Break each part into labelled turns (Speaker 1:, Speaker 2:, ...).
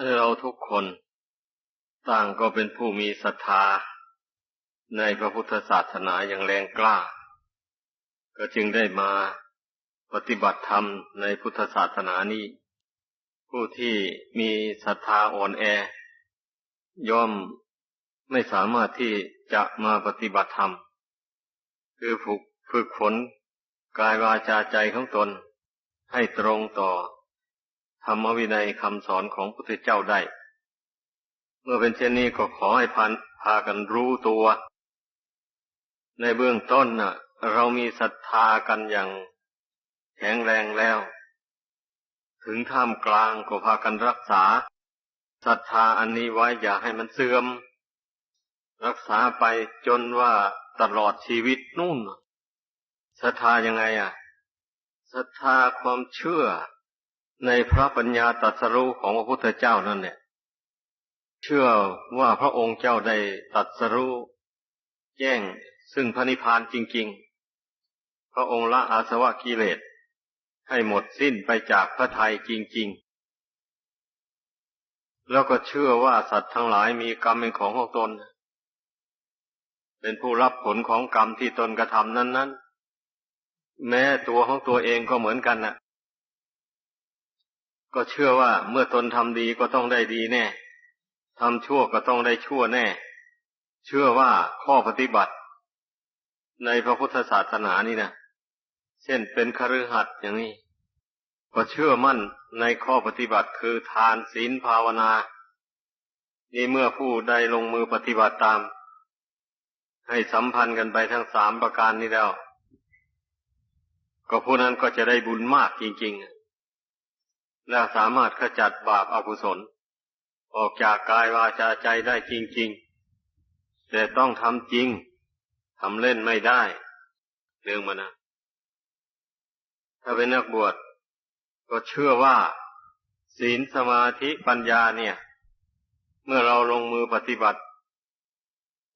Speaker 1: เราทุกคนต่างก็เป็นผู้มีศรัทธา ในพระพุทธศาสนาอย่างแรงกล้า ก็จึงได้มาปฏิบัติธรรมในพุทธศาสนานี้ ผู้ที่มีศรัทธาอ่อนแอ ย่อมไม่สามารถที่จะมาปฏิบัติธรรม คือฝึกฝึกฝนกายวาจาใจของตนให้ตรงต่อ ธรรมวินัยคำสอนของพระพุทธเจ้าได้ เมื่อเป็นเช่นนี้ก็ขอให้พันพากันรู้ตัว ในเบื้องต้นน่ะ เรามีศรัทธากันอย่างแข็งแรงแล้ว ถึงท่ามกลางก็พากันรักษาศรัทธาอันนี้ไว้อย่าให้มันเสื่อม รักษาไปจนว่าตลอดชีวิตนู่นศรัทธายังไงอะศรัทธาความเชื่อ ในพระปัญญาตรัสรู้ของพระพุทธเจ้านั่นเนี่ย เชื่อว่าพระองค์เจ้าได้ตรัสรู้แจ้งซึ่งพระนิพพานจริง ๆ พระองค์ละอาสวะกิเลสให้หมดสิ้นไปจากพระทัยจริง ๆ แล้วก็เชื่อว่าสัตว์ทั้งหลายมีกรรมเป็นของของตน เป็นผู้รับผลของกรรมที่ตนกระทำนั้น ๆ แม้ตัวของตัวเองก็เหมือนกันนะ่ะ ก็เชื่อว่าเมื่อตนทำดีก็ต้องได้ดีแน่ทำชั่วก็ต้องได้ชั่วแน่ เชื่อว่าข้อปฏิบัติ ในพระพุทธศาสนานี่นะเช่นเป็นคฤหัสถ์อย่างนี้ก็เชื่อมั่นในข้อปฏิบัติคือทานศีลภาวนา นี่เมื่อผู้ใดลงมือปฏิบัติตาม ให้สัมพันธ์กันไปทั้งสามประการนี้แล้ว ก็ผู้นั้นก็จะได้บุญมากจริง ๆ และสามารถขจัดบาปอากุศล ออกจากกายวาจาใจได้จริง ๆ แต่ต้องทำจริงทำเล่นไม่ได้ เรื่องมันนะ ถ้าเป็นนักบวชก็เชื่อว่า ศีลสมาธิปัญญาเนี่ย เมื่อเราลงมือปฏิบัติ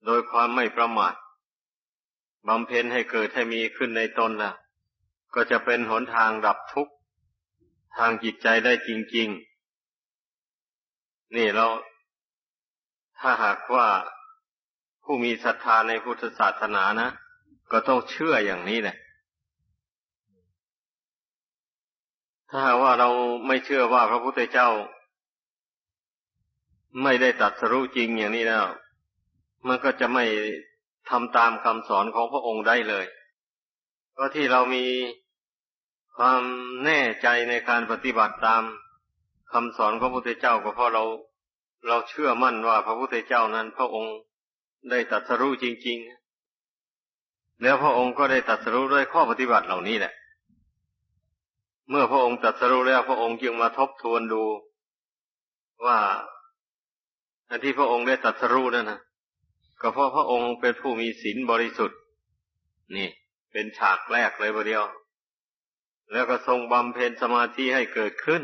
Speaker 1: โดยความไม่ประมาทบำเพ็ญให้เกิดให้มีขึ้นในตนล่ะ ก็จะเป็นหนทางดับทุกข์ ทางจิตใจได้จริง ๆ นี่เราถ้าหากว่าผู้มีศรัทธาในพุทธศาสนานะ ก็ต้องเชื่ออย่างนี้แหละ ถ้าว่าเราไม่เชื่อว่าพระพุทธเจ้า ไม่ได้ตัดสรู้จริงอย่างนี้แล้ว มันก็จะไม่ทำตามคำสอนของพระองค์ได้เลยเพราะที่เรามี ความแน่ใจในการปฏิบัติตามคำสอนของพระพุทธเจ้าก็เพราะเรา เราเชื่อมั่นว่าพระพุทธเจ้านั้นพระองค์ได้ตัดสรู้จริง ๆ แล้วพระองค์ก็ได้ตัดสรู้ด้วยข้อปฏิบัติเหล่านี้แหละ เมื่อพระองค์ตัดสรู้แล้วพระองค์จึงมาทบทวนดูว่าอันที่พระองค์ได้ตัดสรู้นั่นนะก็เพราะพระองค์เป็นผู้มีศีลบริสุทธิ์ นี่ เป็นฉากแรกเลยประเดียว แล้วก็ทรงบำเพ็ญสมาธิให้เกิดขึ้น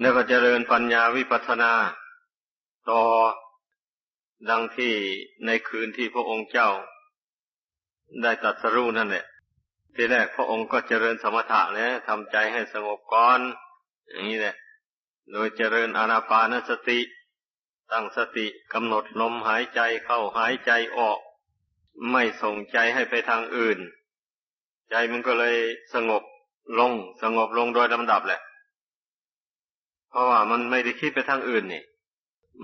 Speaker 1: แล้วก็เจริญปัญญาวิปัสสนา ต่อดังที่ในคืนที่พระองค์เจ้า ได้ตัดสรู้นั่นแหละทีแรกพระองค์ก็เจริญสมถะแล้วทำใจให้สงบก่อน อย่างนี้แหละ โดยเจริญอานาปานสติ ตั้งสติกำหนดลมหายใจเข้าหายใจออก ไม่ส่งใจให้ไปทางอื่น ใจมันก็เลยสงบลง สงบลงโดยลำดับแหละ เพราะว่ามันไม่ได้คิดไปทางอื่นนี่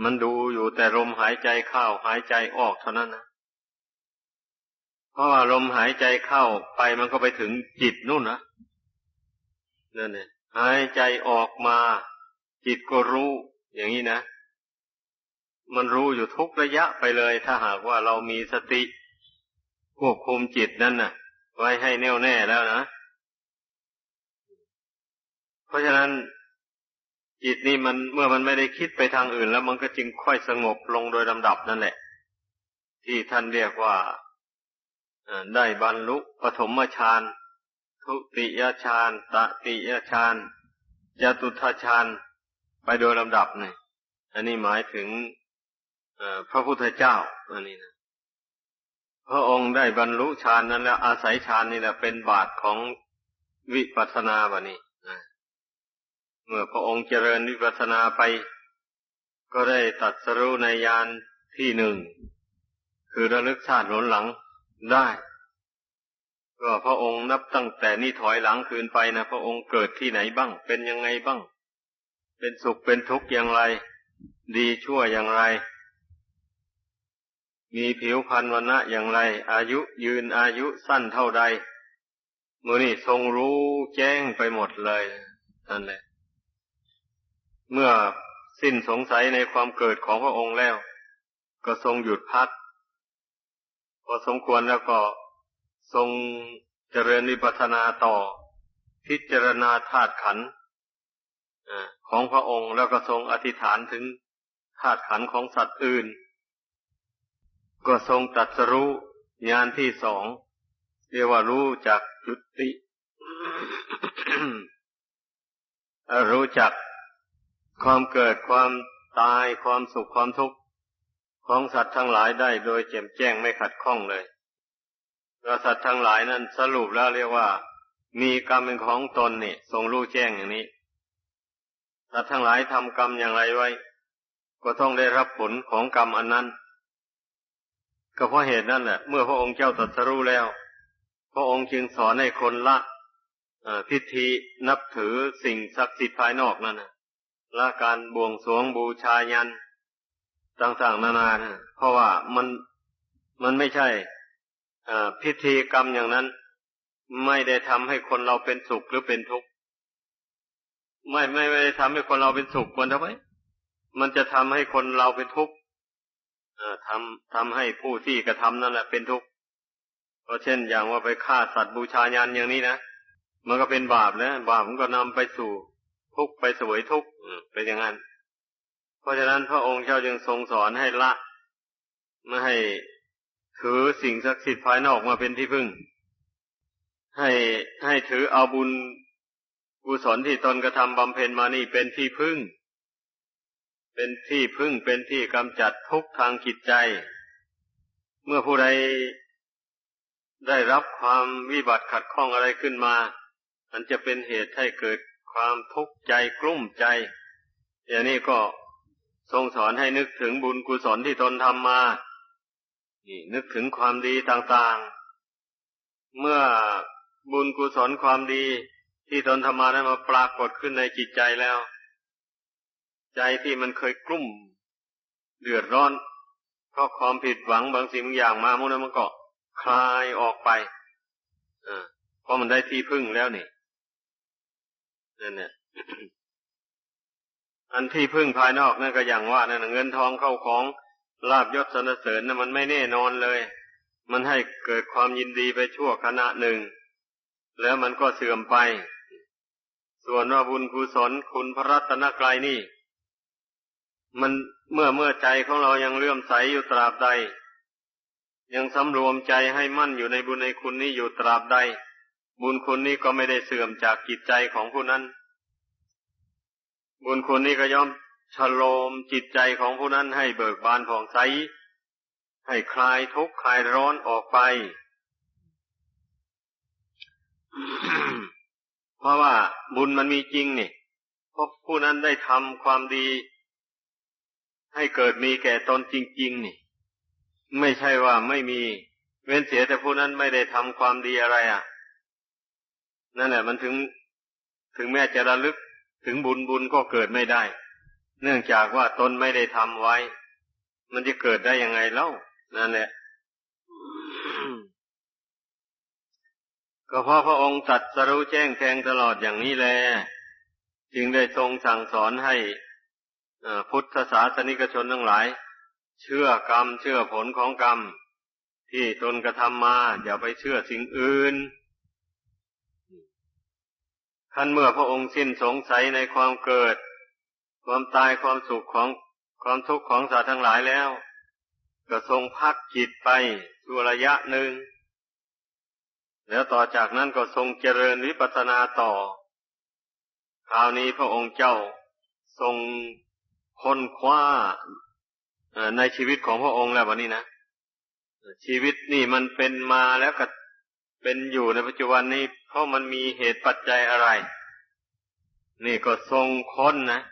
Speaker 1: มันดูอยู่แต่ลมหายใจเข้าหายใจออกเท่านั้นนะ เพราะว่าลมหายใจเข้าไปมันก็ไปถึงจิตนู่นนะนั่นเนี่ยหายใจออกมา จิตก็รู้ อย่างนี้นะ มันรู้อยู่ทุกระยะไปเลย ถ้าหากว่าเรามีสติควบคุมจิตนั่นน่ะ ไว้ให้แน่วแน่แล้วนะ เพราะฉะนั้นจิตนี่มันเมื่อมันไม่ได้คิดไปทางอื่น แล้วมันก็จึงค่อยสงบลงโดยลำดับนั่นแหละ ที่ท่านเรียกว่าได้บรรลุปฐมฌานทุติยฌานตติยฌานจตุทฌานไปโดยลำดับนี่อันนี้หมายถึงพระพุทธเจ้าอันนี้นะ พระองค์ได้บรรลุฌานนั้นแล้วอาศัยฌานนี่แหละเป็นบาทของวิปัสสนาบะนี้เมื่อพระองค์เจริญวิปัสสนาไป ก็ได้ตัดสรู้ในยานที่หนึ่ง คือระลึกชาติหนหลังได้ ก็พระองค์นับตั้งแต่นี้ถอยหลังคืนไปนะพระองค์เกิดที่ไหนบ้าง เป็นยังไงบ้าง เป็นสุขเป็นทุกข์อย่างไร ดีชั่วอย่างไร มีผิวพรรณวันณะอย่างไร อายุยืนอายุสั้นเท่าใดมือนี่ทรงรู้แจ้งไปหมดเลยนั่นแหละ เมื่อสิ้นสงสัยในความเกิดของพระองค์แล้ว ก็ทรงหยุดพัก พอสมควรแล้วก็ทรงเจริญวิปัสสนาต่อ พิจารณาธาตุขันธ์ของพระองค์แล้วก็ทรงอธิษฐานถึงธาตุขันธ์ของสัตว์อื่น ก็ทรงตัดสรู้ญาณที่สองเรียกว่ารู้จักจุติ รู้จักความเกิดความตายความสุขความทุกข์ของสัตว์ทั้งหลายได้โดยแจ่มแจ้งไม่ขัดข้องเลยแล้วสัตว์ทั้งหลายนั้นสรุปแล้วเรียกว่า มีกรรมเป็นของตนนี่ทรงรู้แจ้งอย่างนี้ สัตว์ทั้งหลายทำกรรมอย่างไรไว้ ก็ต้องได้รับผลของกรรมอันนั้น ก็เพราะเหตุนั้นแหละ เมื่อพระองค์เจ้าตรัสรู้แล้ว พระองค์จึงสอนให้คนละพิธีนับถือสิ่งศักดิ์สิทธิ์ภายนอกนั่นนะละการบวงสรวงบูชายันต่างๆนานานะเพราะว่ามันมันไม่ใช่พิธีกรรมอย่างนั้น ไม่ได้ทำให้คนเราเป็นสุขหรือเป็นทุกข์ไม่ไม่ไม่ได้ทำให้คนเราเป็นสุขควรทำไมมันจะทำให้คนเราเป็นทุกข์ ทำทำให้ผู้ที่กระทำนั่นแหละเป็นทุกข์เพราะเช่นอย่างว่าไปฆ่าสัตว์บูชายันอย่างนี้นะมันก็เป็นบาปแล้วบาปมันก็นำไปสู่ทุกข์ไปสวยทุกข์เป็นอย่างนั้น เพราะฉะนั้นพระองค์เจ้าจึงทรงสอนให้ละไม่ให้ถือสิ่งศักดิ์สิทธิ์ภายนอกมาเป็นที่พึ่ง ให้ให้ถือเอาบุญกุศลที่ตนกระทำบำเพ็ญมานี่เป็นที่พึ่ง เป็นที่พึ่งเป็นที่กำจัดทุกทางจิตใจ เมื่อผู้ใดได้รับความวิบัติขัดข้องอะไรขึ้นมา มันจะเป็นเหตุให้เกิดความทุกข์ใจกลุ้มใจ อย่างนี้ก็ทรงสอนให้นึกถึงบุญกุศลที่ตนทำมา นี่นึกถึงความดีต่างๆ เมื่อบุญกุศลความดีที่ตนทำมาได้มาปรากฏขึ้นในจิตใจแล้ว ใจที่มันเคยกลุ้มเดือดร้อน เพราะความผิดหวังบางสิ่งบางอย่างมาเมุนั้นมันก็คลายออกไปเพราะมันได้ที่พึ่งแล้วนี่นั่นเนี่ยอันที่พึ่งภายนอกนั่นก็อย่างว่านั่นเงินทองเข้าของลาบยศสนเสริญนะมันไม่แน่นอนเลย มันให้เกิดความยินดีไปชั่วขณะหนึ่ง แล้วมันก็เสื่อมไป ส่วนว่าบุญกุศลคุณพระรัตนกรายนี่ มันเมื่อเมื่อใจของเรายังเลื่อมใสอยู่ตราบใด ยังสำรวมใจให้มั่นอยู่ในบุญในคุณนี้อยู่ตราบใด บุญคุณนี้ก็ไม่ได้เสื่อมจากจิตใจของผู้นั้น บุญคุณนี้ก็ย่อมชโลมจิตใจของผู้นั้นให้เบิกบานผ่องใส ให้คลายทุกข์คลายร้อนออกไป เพราะว่าบุญมันมีจริงนี่เพราะผู้นั้นได้ทำความดี ให้เกิดมีแก่ตนจริง ๆ นี่ ไม่ใช่ว่าไม่มี เว้นเสียแต่ผู้นั้นไม่ได้ทำความดีอะไรอะ นั่นแหละมันถึงถึงแม้จะระลึกถึงบุญบุญก็เกิดไม่ได้ เนื่องจากว่าตนไม่ได้ทำไว้ มันจะเกิดได้ยังไงเล่า นั่นแหละก็เพราะพระองค์ตัดสรู้แจ้งแทงตลอดอย่างนี้แล จึงได้ทรงสั่งสอนให้ พุทธศาสนิกชนทั้งหลาย เชื่อกรรมเชื่อผลของกรรม ที่ตนกระทำมา อย่าไปเชื่อสิ่งอื่นท่านเมื่อพระองค์สิ้นสงสัยในความเกิด ความตายความสุขของความทุกข์ของสัตว์ทั้งหลายแล้ว ก็ทรงพักจิตไปชั่วระยะหนึ่ง แล้วต่อจากนั้นก็ทรงเจริญวิปัสสนาต่อ คราวนี้พระองค์เจ้าทรง ค้นคว้าในชีวิตของพระองค์แล้ววันนี้นะชีวิตนี่มันเป็นมาแล้วก็เป็นอยู่ในปัจจุบันนี้ เพราะมันมีเหตุปัจจัยอะไร นี่ก็ทรงค้นนะ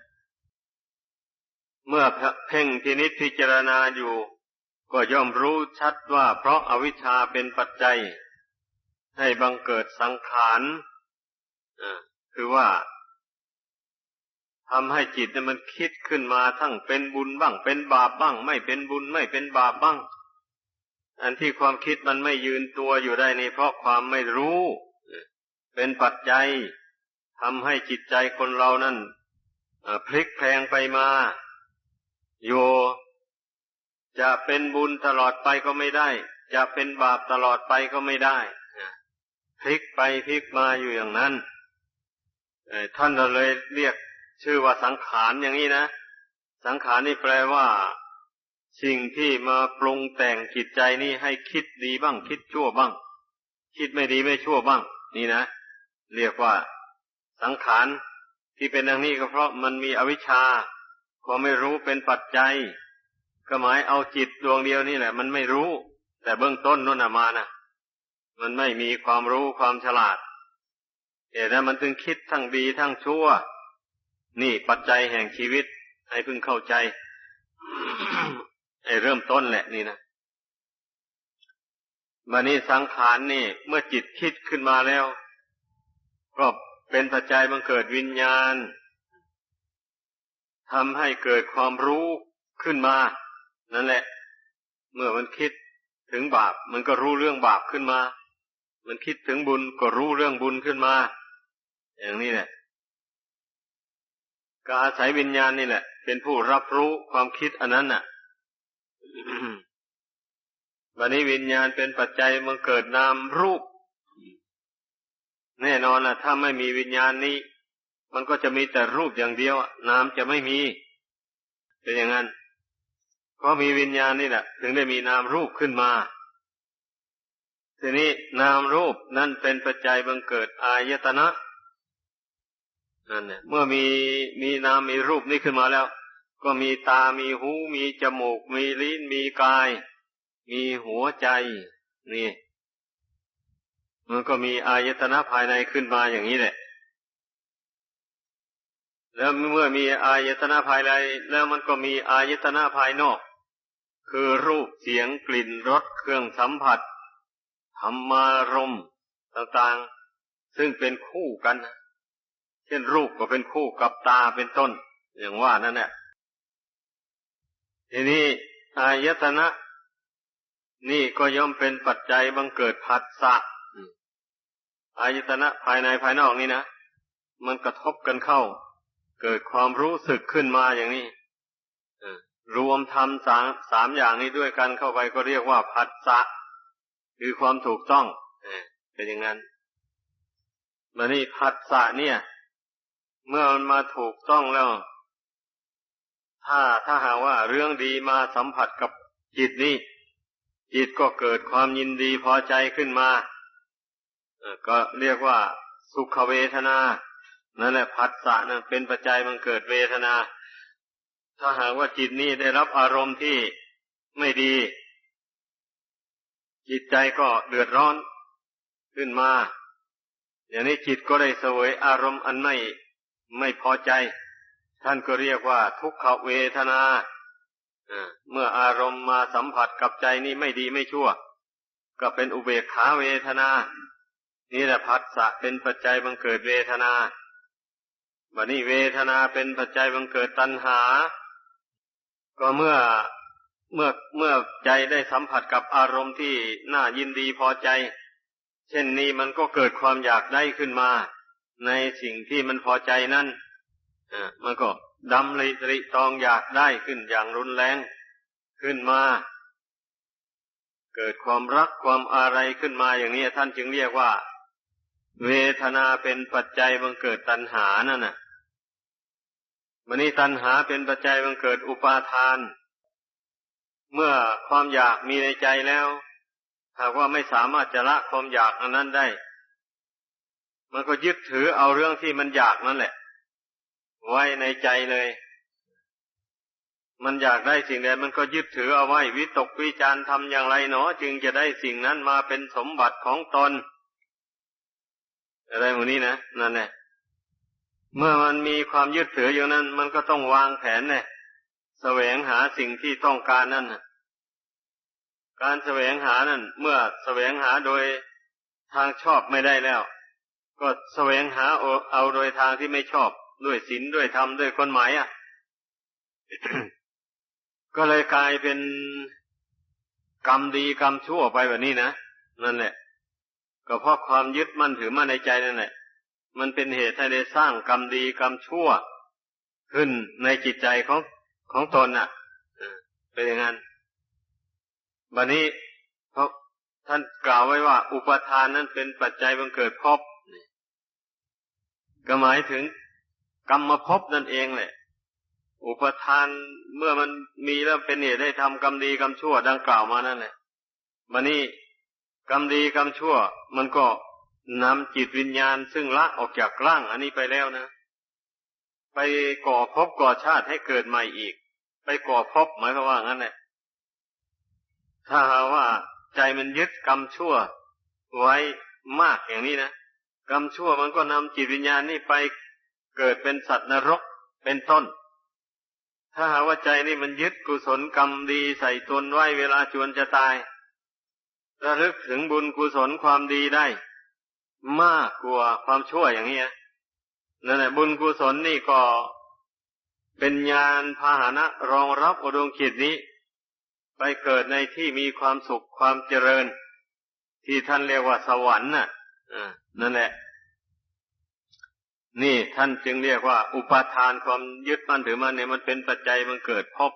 Speaker 1: เมื่อเพ่งพินิษพิจารณาอยู่ ก็ย่อมรู้ชัดว่า เพราะอาวิชชาเป็นปัจจัย ให้บังเกิดสังขารคือว่า ทำให้จิตเนี่ยมันคิดขึ้นมาทั้งเป็นบุญบ้าง เป็นบาปบ้าง ไม่เป็นบุญไม่เป็นบาปบ้าง อันที่ความคิดมันไม่ยืนตัวอยู่ได้นี่เพราะความไม่รู้ เป็นปัจจัยทำให้จิตใจคนเรานั้นพลิกแพงไปมาโยจะเป็นบุญตลอดไปก็ไม่ได้ จะเป็นบาปตลอดไปก็ไม่ได้พลิกไปพลิกมาอยู่อย่างนั้นท่านเลยเรียก ชื่อว่าสังขารอย่างนี้นะ สังขารนี่แปลว่า สิ่งที่มาปรุงแต่งจิตใจนี่ให้คิดดีบ้าง คิดชั่วบ้าง คิดไม่ดีไม่ชั่วบ้าง นี่นะ เรียกว่า สังขารที่เป็นอย่างนี้ก็เพราะมันมีอวิชชาความไม่รู้เป็นปัจจัย ก็หมายเอาจิตดวงเดียวนี่แหละ มันไม่รู้ แต่เบื้องต้นนู่นมานะมันไม่มีความรู้ความฉลาดแต่นั้นมันถึงคิดทั้งดีทั้งชั่ว นี่ปัจจัยแห่งชีวิตให้พึงเข้าใจไอ้เริ่มต้นแหละนี่นะมานี้สังขารนี่ เมื่อจิตคิดขึ้นมาแล้ว ก็เป็นปัจจัยบังเกิดวิญญาณทำให้เกิดความรู้ขึ้นมา นั่นแหละ เมื่อมันคิดถึงบาป มันก็รู้เรื่องบาปขึ้นมา มันคิดถึงบุญก็รู้เรื่องบุญขึ้นมา อย่างนี้แหละ ก็อาศัยวิญญาณนี่แหละ เป็นผู้รับรู้ความคิดอันนั้นน่ะวันนี้วิญญาณเป็นปัจจัยมันเกิดนามรูป แน่นอนล่ะ ถ้าไม่มีวิญญาณนี้ มันก็จะมีแต่รูปอย่างเดียวนามจะไม่มีเป็นอย่างนั้นเพราะมีวิญญาณนี่แหละ ถึงได้มีนามรูปขึ้นมาทีนี้นามรูปนั่นเป็นปัจจัยบังเกิดอายตนะ นั่นเนี่ยเมื่อมีมีนามมีรูปนี้ขึ้นมาแล้ว ก็มีตา มีหู มีจมูก มีลิ้น มีกาย มีหัวใจ นี่ มันก็มีอายตนะภายในขึ้นมาอย่างนี้แหละ แล้วเมื่อมีอายตนะภายใน แล้วมันก็มีอายตนะภายนอก คือรูปเสียงกลิ่นรสเครื่องสัมผัสธรรมารมต่างๆ ซึ่งเป็นคู่กันนะ เช่นรูปก็เป็นคู่กับตาเป็นต้น อย่างว่านั่นแหละทีนี้อายตนะ นี่ก็ย่อมเป็นปัจจัยบังเกิดผัสสะอายตนะภายในภายนอกนี่นะ มันกระทบกันเข้า เกิดความรู้สึกขึ้นมาอย่างนี้รวมทำสามสามอย่างนี้ด้วยกันเข้าไปก็เรียกว่าผัสสะคือความถูกต้องเป็นอย่างนั้นมานี่ผัสสะเนี่ย เมื่อมันมาถูกต้องแล้ว ถ้าถ้าหาว่าเรื่องดีมาสัมผัสกับจิตนี้ จิตก็เกิดความยินดีพอใจขึ้นมาก็เรียกว่าสุขเวทนา นั่นแหละผัสสะนั่นเป็นปัจจัยมันเกิดเวทนา ถ้าหากว่าจิตนี้ได้รับอารมณ์ที่ไม่ดี จิตใจก็เดือดร้อนขึ้นมา อย่างนี้จิตก็ได้เสวยอารมณ์อันไม่ ไม่พอใจ ท่านก็เรียกว่าทุกขเวทนาเมื่ออารมณ์มาสัมผัสกับใจนี่ไม่ดีไม่ชั่ว ก็เป็นอุเบกขาเวทนา นี่แหละพัสสะเป็นปัจจัยบังเกิดเวทนาบัดนี้เวทนาเป็นปัจจัยบังเกิดตัณหา ก็เมื่อเมื่อเมื่อใจได้สัมผัสกับอารมณ์ที่น่ายินดีพอใจ เช่นนี้มันก็เกิดความอยากได้ขึ้นมา ในสิ่งที่มันพอใจนั้นมันก็ดำริตริตองอยากได้ขึ้นอย่างรุนแรงขึ้นมา เกิดความรักความอะไรขึ้นมาอย่างนี้ท่านจึงเรียกว่า เวทนาเป็นปัจจัยบังเกิดตัณหานั่นน่ะมันนี้ตัณหาเป็นปัจจัยบังเกิดอุปาทาน เมื่อความอยากมีในใจแล้ว หากว่าไม่สามารถจะละความอยากอันนั้นได้ มันก็ยึดถือเอาเรื่องที่มันอยากนั่นแหละ ไว้ในใจเลย มันอยากได้สิ่งใดมันก็ยึดถือเอาไว้วิตกวิจารทำอย่างไรเนาะจึงจะได้สิ่งนั้นมาเป็นสมบัติของตน อะไรพวกนี้นะนั่นแหละเมื่อมันมีความยึดถืออยู่นั้น มันก็ต้องวางแผนเนี่ยแสวงหาสิ่งที่ต้องการนั่นการแสวงหานั่น เมื่อแสวงหาโดยทางชอบไม่ได้แล้ว ก็แสวงหาเอาเอาโดยทางที่ไม่ชอบด้วยศีลด้วยธรรมด้วยคนหมายอะ ก็เลยกลายเป็นกรรมดีกรรมชั่วไปแบบนี้นะนั่นแหละ ก็เพราะความยึดมั่นถือมั่นในใจนั่นแหละ มันเป็นเหตุให้ได้สร้างกรรมดีกรรมชั่ว ขึ้นในจิตใจของของตนอะเป็นอย่างนั้นบัดนี้เพราะท่านกล่าวไว้ว่า อุปทานนั้นเป็นปัจจัยบังเกิดภพ ก็หมายถึงกรรมภพนั่นเองแหละ อุปทานเมื่อมันมีแล้วเป็นเหตุได้ทำกรรมดีกรรมชั่วดังกล่าวมานั่นแหละบัดนี้กรรมดีกรรมชั่ว มันก็นำจิตวิญญาณซึ่งละออกจากร่างอันนี้ไปแล้วนะ ไปก่อภพก่อชาติให้เกิดใหม่อีก ไปก่อภพหมายความว่างั้นแหละถ้าหาว่าใจมันยึดกรรมชั่วไว้มากอย่างนี้นะ กรรมชั่วมันก็นำจิตวิญญาณนี่ไปเกิดเป็นสัตว์นรกเป็นต้น ถ้าหาว่าใจนี่มันยึดกุศลกรรมดีใส่ตนไว้เวลาจวนจะตาย ระลึกถึงบุญกุศลความดีได้ มากกว่าความชั่วอย่างนี้นั่นแหละบุญกุศลนี่ก็เป็นญาณพาหนะรองรับอดวงจิตนี้ ไปเกิดในที่มีความสุขความเจริญ ที่ท่านเรียกว่าสวรรค์น่ะ นั่นแหละ นี่ท่านจึงเรียกว่า อุปาทานความยึดมั่นถือมั่นเนี่ยมันเป็นปัจจัยมันเกิดพบ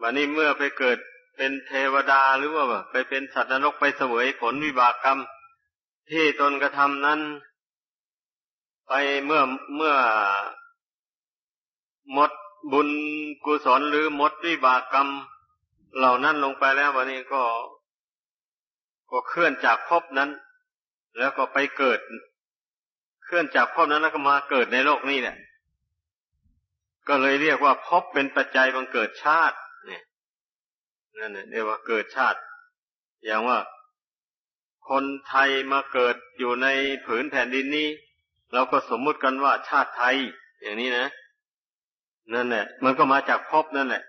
Speaker 1: วันนี้เมื่อไปเกิดเป็นเทวดาหรือว่าไปเป็นสัตว์นรกไปเสวยผลวิบากกรรม ที่ตนกระทำนั้น ไปเมื่อเมื่อหมดบุญกุศลหรือหมดวิบากกรรม เหล่านั้นลงไปแล้ววันนี้ก็ ก็เคลื่อนจากภพนั้น แล้วก็ไปเกิด เคลื่อนจากภพนั้นแล้วก็มาเกิดในโลกนี้เนี่ยก็เลยเรียกว่าภพเป็นปัจจัยบังเกิดชาติ เนี่ยนั่นเรียกว่าเกิดชาติ อย่างว่าคนไทยมาเกิดอยู่ในผืนแผ่นดินนี้ เราก็สมมุติกันว่าชาติไทย อย่างนี้นะนั่นแหละมันก็มาจากภพนั่นแหละ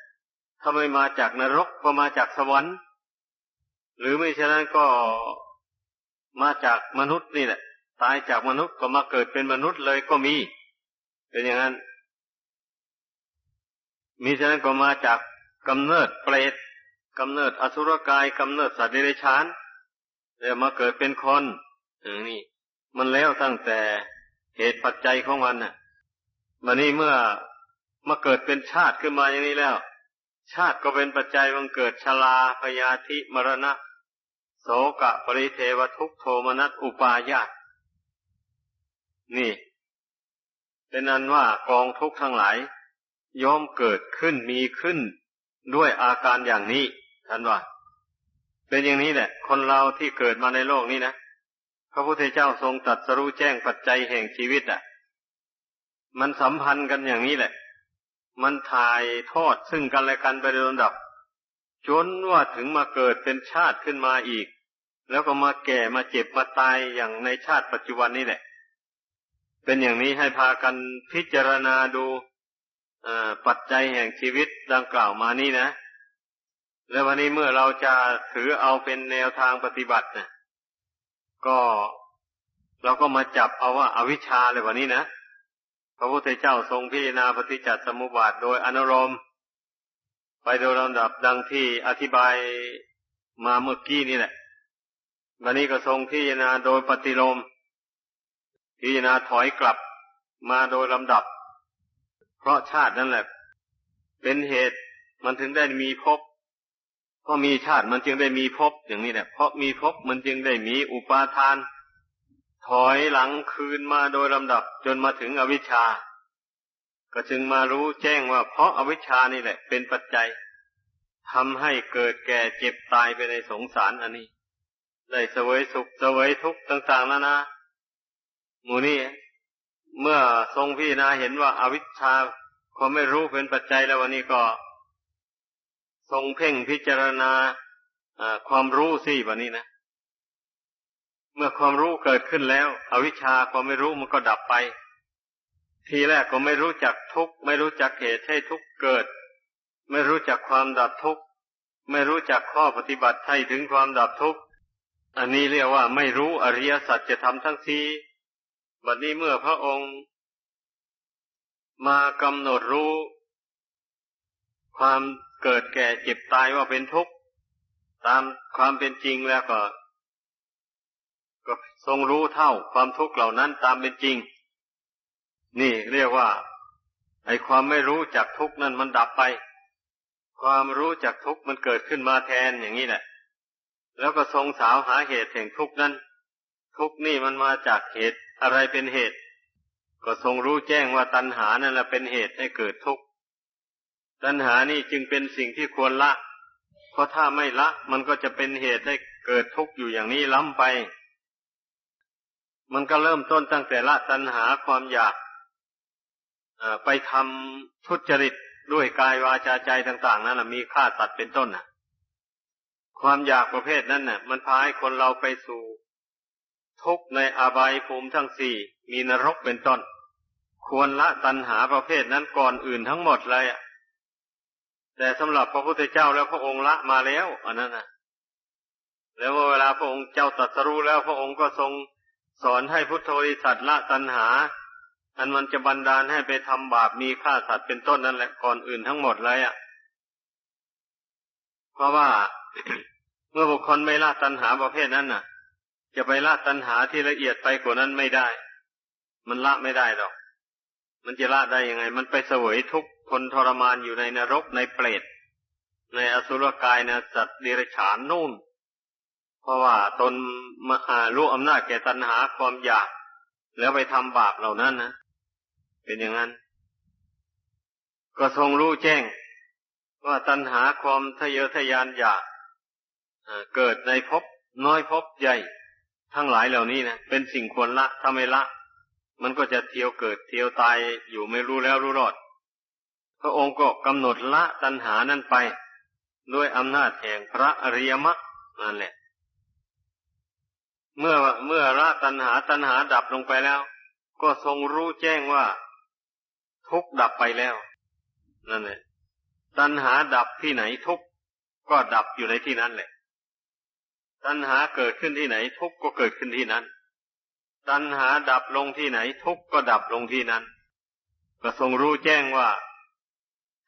Speaker 1: ถ้าไม่มาจากนรกก็มาจากสวรรค์ หรือไม่เช่นนั้นก็ มาจากมนุษย์นี่แหละ ตายจากมนุษย์ก็มาเกิดเป็นมนุษย์เลยก็มี เป็นอย่างนั้น มีฉะนั้นก็มาจากกำเนิดเปรตกำเนิดอสุรกายกำเนิดสัตว์เดรัจฉานแล้วมาเกิดเป็นคนอย่างนี้มันแล้วตั้งแต่เหตุปัจจัยของมันน่ะมันนี้เมื่อมาเกิดเป็นชาติขึ้นมาอย่างนี้แล้ว ชาติก็เป็นปัจจัยมันเกิดชลาพยาธิมรณะ โสกะปริเทวทุกโทมนัสอุปายาตนี่ เป็นนั้นว่ากองทุกข์ทั้งหลาย ย่อมเกิดขึ้นมีขึ้นด้วยอาการอย่างนี้ท่านว่า เป็นอย่างนี้แหละ คนเราที่เกิดมาในโลกนี้นะพระพุทธเจ้าทรงตรัสรู้แจ้งปัจจัยแห่งชีวิตอะ มันสัมพันธ์กันอย่างนี้แหละ มันถ่ายทอดซึ่งกันและกันไปโดยลำดับ จนว่าถึงมาเกิดเป็นชาติขึ้นมาอีก แล้วก็มาแก่มาเจ็บมาตายอย่างในชาติปัจจุบันนี้แหละ เป็นอย่างนี้ให้พากันพิจารณาดูปัจจัยแห่งชีวิตดังกล่าวมานี้นะ แล้ววันนี้เมื่อเราจะถือเอาเป็นแนวทางปฏิบัตินะก็เราก็มาจับเอาว่าอาวิชชาเลยวันนี้นะ พระพุทธเจ้าทรงพิจารณาปฏิจจสมุปบาทโดยอนุรมณ์ ไปโดยลำดับดังที่อธิบายมาเมื่อกี้นี่แหละวันนี้ก็ทรงพิจารณาโดยปฏิโลม พิจารณาถอยกลับมาโดยลำดับ เพราะชาตินั่นแหละ เป็นเหตุมันถึงได้มีภพเพราะมีชาติมันจึงได้มีภพอย่างนี้แหละ เพราะมีภพมันจึงได้มีอุปาทาน ถอยหลังคืนมาโดยลำดับจนมาถึงอวิชชา ก็จึงมารู้แจ้งว่าเพราะอาวิชชานี่แหละ เป็นปัจจัยทำให้เกิดแก่เจ็บตายไปในสงสารอันนี้ ได้เสวยสุขเสวยทุกข์ต่างๆแล้วนะหมูนี่เมื่อทรงพิจารณาเห็นว่าอาวิชชาความไม่รู้เป็นปัจจัยแล้ววันนี้ก็ ทรงเพ่งพิจารณาความรู้สิวันนี้นะเมื่อความรู้เกิดขึ้นแล้ว อวิชชาความไม่รู้มันก็ดับไป ทีแรกก็ไม่รู้จักทุกข์ไม่รู้จักเหตุให้ทุกข์เกิด ไม่รู้จักความดับทุกข์ไม่รู้จักข้อปฏิบัติให้ถึงความดับทุกข์อันนี้เรียกว่าไม่รู้อริยสัจจะทำทั้งสี่บัดนี้เมื่อพระองค์ มากำหนดรู้ ความเกิดแก่เจ็บตายว่าเป็นทุกข์ตามความเป็นจริงแล้วก็ ก็ทรงรู้เท่าความทุกข์เหล่านั้นตามเป็นจริง นี่เรียกว่า ไอความไม่รู้จักทุกนั้นมันดับไป ความรู้จักทุกมันเกิดขึ้นมาแทนอย่างนี้แหละ แล้วก็ทรงสาวหาเหตุแห่งทุกนั้น ทุกนี่มันมาจากเหตุอะไรเป็นเหตุ ก็ทรงรู้แจ้งว่าตัณหานั่นแหละเป็นเหตุให้เกิดทุกข์ตัณหานี่จึงเป็นสิ่งที่ควรละ เพราะถ้าไม่ละ มันก็จะเป็นเหตุให้เกิดทุกข์อยู่อย่างนี้ล้ำไป มันก็เริ่มต้นตั้งแต่ละตัณหาความอยาก ไปทำทุจริตด้วยกายวาจาใจต่าง ๆ นั่นแหะมีฆ่าสัตว์เป็นต้นน่ะ ความอยากประเภทนั้นน่ะ มันพาให้คนเราไปสู่ทุกข์ในอบายภูมิทั้งสี่มีนรกเป็นต้น ควรละตัณหาประเภทนั้นก่อนอื่นทั้งหมดเลยอะแต่สำหรับพระพุทธเจ้าแล้วพระองค์ละมาแล้วอันนั้นนะแล้วเวลาพระองค์เจ้าตรัสรู้แล้วพระองค์ก็ทรงสอนให้พุทธบริษัทละตัณหา อันมันจะบันดาลให้ไปทำบาปมีฆ่าสัตว์เป็นต้นนั่นแหละก่อนอื่นทั้งหมดเลยอะ เพราะว่าเมื่อบุคคลไม่ละตัณหาประเภทนั้นน่ะ จะไปละตัณหาที่ละเอียดไปกว่านั้นไม่ได้ มันละไม่ได้หรอก มันจะละได้ยังไง มันไปเสวยทุกข์ทนทรมานอยู่ในนรกในเปรตในอสุรกายในสัตว์เดรัจฉานนู่น เพราะว่าตนมารู้อำนาจแก่ตัณหาความอยาก แล้วไปทำบาปเหล่านั้นนะ เป็นอย่างนั้น ก็ทรงรู้แจ้ง ว่าตัณหาความทะเยอทะยานอยากเกิดในภพน้อยภพใหญ่ ทั้งหลายเหล่านี้นะเป็นสิ่งควรละถ้าไม่ละ มันก็จะเที่ยวเกิดเที่ยวตายอยู่ไม่รู้แล้วรู้รอด พระองค์ก็กำหนดละตัณหานั้นไป ด้วยอำนาจแห่งพระอริยมรรคนั่นแหละ เมื่อเมื่อละตัณหาตัณหาดับลงไปแล้ว ก็ทรงรู้แจ้งว่า ทุกดับไปแล้ว นั่นแหละตัณหาดับที่ไหนทุกก็ดับอยู่ในที่นั้นแหละ ตัณหาเกิดขึ้นที่ไหนทุกก็เกิดขึ้นที่นั้น ตัณหาดับลงที่ไหนทุกก็ดับลงที่นั้นก็ทรงรู้แจ้งว่า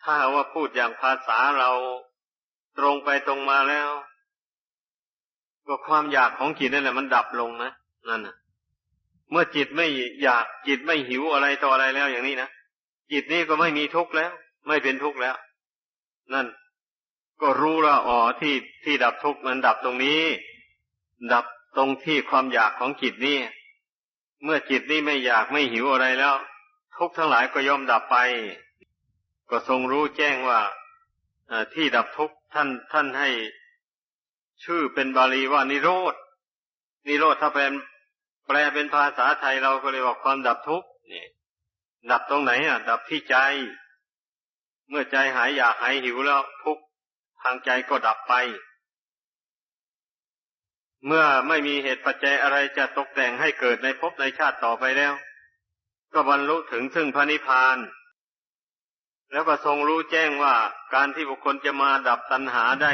Speaker 1: ถ้าว่าพูดอย่างภาษาเราตรงไปตรงมาแล้ว ก็ความอยากของจิตนั่นแหละมันดับลงนะนั่นนะเมื่อจิตไม่อยากจิตไม่หิวอะไรต่ออะไรแล้วอย่างนี้นะ จิตนี้ก็ไม่มีทุกข์แล้ว ไม่เป็นทุกข์แล้ว นั่น ก็รู้แล้วอ๋อที่ที่ดับทุกข์มันดับตรงนี้ ดับตรงที่ความอยากของจิตนี่เมื่อจิตนี้ไม่อยากไม่หิวอะไรแล้ว ทุกทั้งหลายก็ย่อมดับไป ก็ทรงรู้แจ้งว่าที่ดับทุกข์ท่านท่านให้ ชื่อเป็นบาลีว่านิโรธนิโรธถ้าเป็นแปลเป็นภาษาไทยเราก็เรียกว่าความดับทุกข์นี่ ดับตรงไหนอะ ดับที่ใจ เมื่อใจหายอยากหายหิวแล้ว ทุกทางใจก็ดับไป เมื่อไม่มีเหตุปัจจัยอะไรจะตกแต่งให้เกิดในภพในชาติต่อไปแล้ว ก็บรรลุถึงซึ่งพระนิพพาน แล้วก็ทรงรู้แจ้งว่าการที่บุคคลจะมาดับตัณหาได้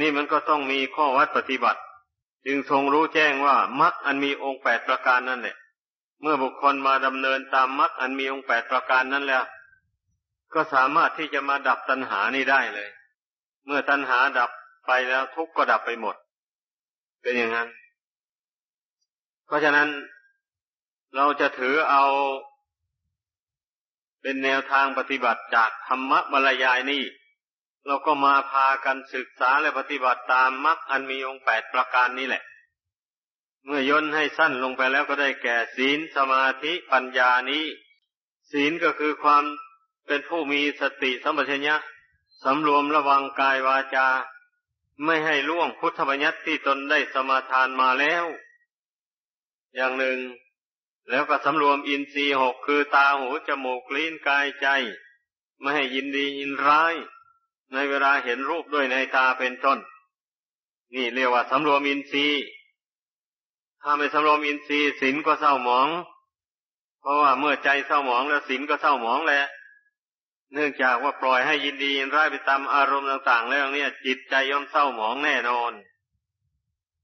Speaker 1: นี่มันก็ต้องมีข้อวัดปฏิบัติ จึงทรงรู้แจ้งว่ามรรคอันมีองค์แปดประการนั่นแหละ เมื่อบุคคลมาดำเนินตามมรรคอันมีองค์แปดประการนั้นแล้ว ก็สามารถที่จะมาดับตัณหานี้ได้เลย เมื่อตัณหาดับไปแล้วทุกข์ก็ดับไปหมด เป็นอย่างนั้น เพราะฉะนั้นเราจะถือเอา เป็นแนวทางปฏิบัติจากธรรมะบรรยายนี่ เราก็มาพากันศึกษาและปฏิบัติตามมรรคอันมีองค์แปดประการนี้แหละ เมื่อย่นให้สั้นลงไปแล้วก็ได้แก่ศีลสมาธิปัญญานี้ ศีลก็คือความเป็นผู้มีสติสัมปชัญญะสำรวมระวังกายวาจา ไม่ให้ล่วงพุทธบัญญัติที่ตนได้สมาทานมาแล้ว อย่างหนึ่ง แล้วก็สำรวมอินทรีย์หกคือตาหูจมูกลิ้นกายใจ ไม่ให้ยินดียินร้าย ในเวลาเห็นรูปด้วยในตาเป็นต้น นี่เรียกว่าสำรวมอินทรีย์ ถ้าไม่สำรวมอินทรีย์ศีลก็เศร้าหมอง เพราะว่าเมื่อใจเศร้าหมองแล้วศีลก็เศร้าหมองแหละ เนื่องจากว่าปล่อยให้ยินดียินร้ายไปตามอารมณ์ต่าง ๆ แล้วเนี่ยจิตใจย่อมเศร้าหมองแน่นอน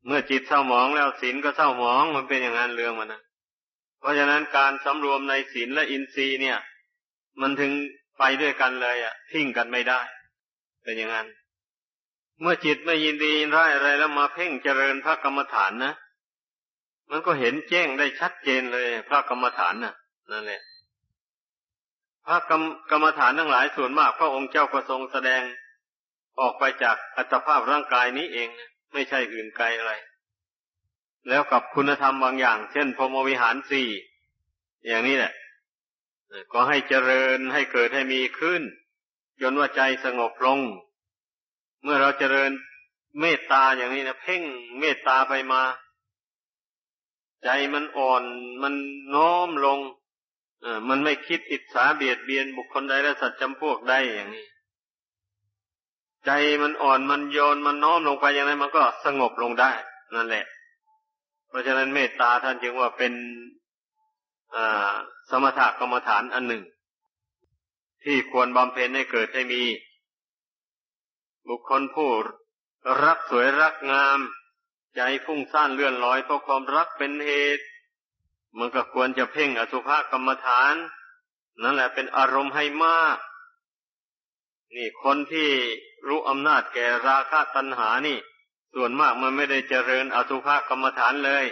Speaker 1: เมื่อจิตเศร้าหมองแล้วศีลก็เศร้าหมองมันเป็นอย่างนั้นเรื่องมันนะเพราะฉะนั้นการสำรวมในศีลและอินทรีย์เนี่ย มันถึงไปด้วยกันเลยอะทิ้งกันไม่ได้ เป็นอย่างนั้น เมื่อจิตไม่ยินดียินร้ายอะไรแล้วมาเพ่งเจริญพระกรรมฐานนะ มันก็เห็นแจ้งได้ชัดเจนเลย พระกรรมฐานน่ะนั่นแหละพระกรรมกรรมฐานทั้งหลายส่วนมาก พระองค์เจ้าก็ทรงแสดงออกไปจากอัตภาพร่างกายนี้เองไม่ใช่อื่นไกลอะไร แล้วกับคุณธรรมบางอย่าง เช่นพรหมวิหารสี่อย่างนี้แหละก็ให้เจริญให้เกิดให้มีขึ้น จนว่าใจสงบลง เมื่อเราเจริญเมตตาอย่างนี้นะเพ่งเมตตาไปมา ใจมันอ่อนมันน้อมลงเออมันไม่คิดอิจฉาเบียดเบียนบุคคลใดและสัตว์จำพวกใดอย่างนี้ ใจมันอ่อนมันโยนมันน้อมลงไปอย่างไรมันก็สงบลงได้ นั่นแหละ เพราะฉะนั้นเมตตาท่านจึงว่าเป็นสมถกรรมฐานอันหนึ่ง ที่ควรบำเพ็ญให้เกิดให้มี บุคคลผู้รักสวยรักงาม ใจฟุ้งซ่านเลื่อนลอยเพราะความรักเป็นเหตุ มันก็ควรจะเพ่งอสุภกรรมฐาน นั่นแหละเป็นอารมณ์ให้มาก นี่คนที่รู้อำนาจแก่ราคะตัณหานี่ ส่วนมากมันไม่ได้เจริญอสุภกรรมฐานเลย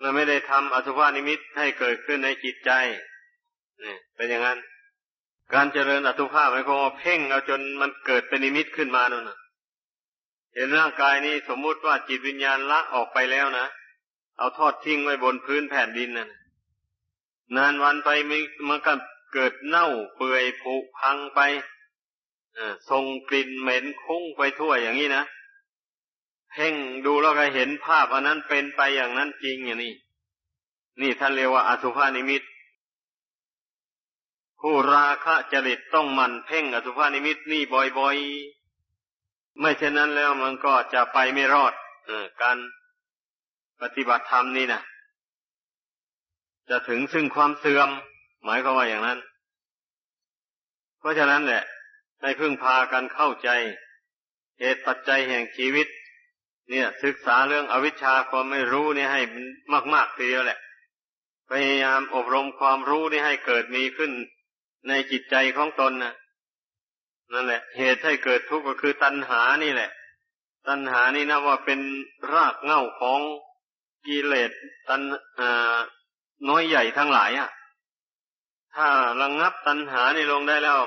Speaker 1: มันไม่ได้ทำอสุภานิมิตให้เกิดขึ้นในจิตใจนี่เป็นอย่างนั้น การเจริญอสุภาหมายความว่าเพ่งเอาจนมันเกิดเป็นนิมิตขึ้นมานั่นนะ เห็นร่างกายนี้สมมุติว่าจิตวิญญาณละออกไปแล้วนะ เอาทอดทิ้งไว้บนพื้นแผ่นดินนั่นนานวันไปมันก็เกิดเน่าเปื่อยผุพังไปส่งกลิ่นเหม็นคุ้งไปทั่วอย่างนี้นะเพ่งดูแล้วก็เห็นภาพอันนั้นเป็นไปอย่างนั้นจริงอย่างนี้ นี่ท่านเรียกว่าอสุภานิมิต ผู้ราคะจริตต้องมันเพ่งอสุภานิมิตนี่บ่อยๆ ไม่เช่นนั้นแล้วมันก็จะไปไม่รอดอการปฏิบัติธรรมนี่นะจะถึงซึ่งความเสื่อม หมายความว่าอย่างนั้น เพราะฉะนั้นแหละให้พึ่งพากันเข้าใจเหตุปัจจัยแห่งชีวิต เนี่ย ศึกษาเรื่องอวิชชาความไม่รู้นี่ให้มากๆทีเดียวแหละพยายามอบรมความรู้นี่ให้เกิดมีขึ้นในจิตใจของตนนะ นั่นแหละ เหตุให้เกิดทุกข์ก็คือตัณหานี่แหละ ตัณหานี่นะว่าเป็นรากเหง้าของกิเลสตันน้อยใหญ่ทั้งหลายอะ ถ้าระงงับตัณหานี่ลงได้แล้ว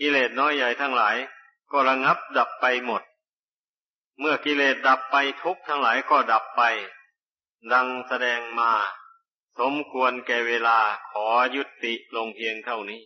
Speaker 1: กิเลสน้อยใหญ่ทั้งหลาย ก็ระงงับดับไปหมด เมื่อกิเลสดับไปทุกทั้งหลายก็ดับไป ดังแสดงมา สมควรแก่เวลาขอยุติลงเพียงเท่านี้